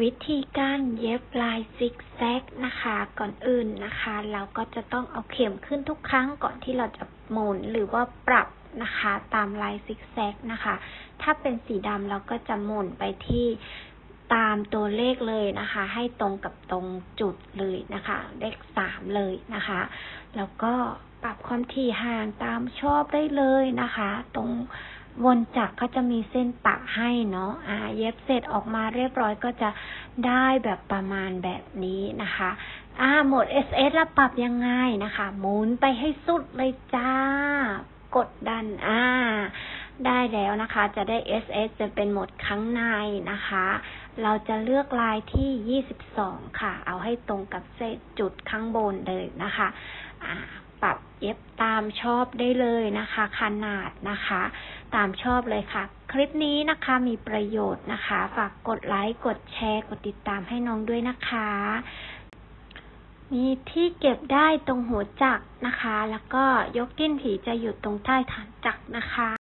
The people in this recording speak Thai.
วิธีการเย็บลายซิกแซกนะคะ ก่อนอื่นนะคะ เราก็จะต้องเอาเข็มขึ้นทุกครั้งก่อนที่เราจะหมุนหรือว่าปรับนะคะ ตามลายซิกแซกนะคะ ถ้าเป็นสีดำเราก็จะหมุนไปที่ตามตัวเลขเลยนะคะ ให้ตรงกับตรงจุดเลยนะคะ เลขสามเลยนะคะ แล้วก็ปรับความถี่ห่างตามชอบได้เลยนะคะ ตรง วนจักรก็จะมีเส้นปะให้เนาะอ่า เย็บเสร็จออกมาเรียบร้อยก็จะได้แบบประมาณแบบนี้นะคะ อ่า โหมด SS แล้วปรับยังไงนะคะ หมุนไปให้สุดเลยจ้า กดดัน อ่า ได้แล้วนะคะ จะได้ SS จะเป็นโหมดข้างในนะคะ เราจะเลือกลายที่ 22 ค่ะ เอาให้ตรงกับเศษจุดข้างบนเลยนะคะ อ่า เย็บตามชอบได้เลยนะคะ ขนาดนะคะ ตามชอบเลยค่ะ คลิปนี้นะคะมีประโยชน์นะคะ ฝากกดไลค์กดแชร์ กดติดตามให้น้องด้วยนะคะ มีที่เก็บได้ตรงหัวจักรนะคะ แล้วก็ยกดิ้นผีจะอยู่ตรงใต้ฐานจักรนะคะ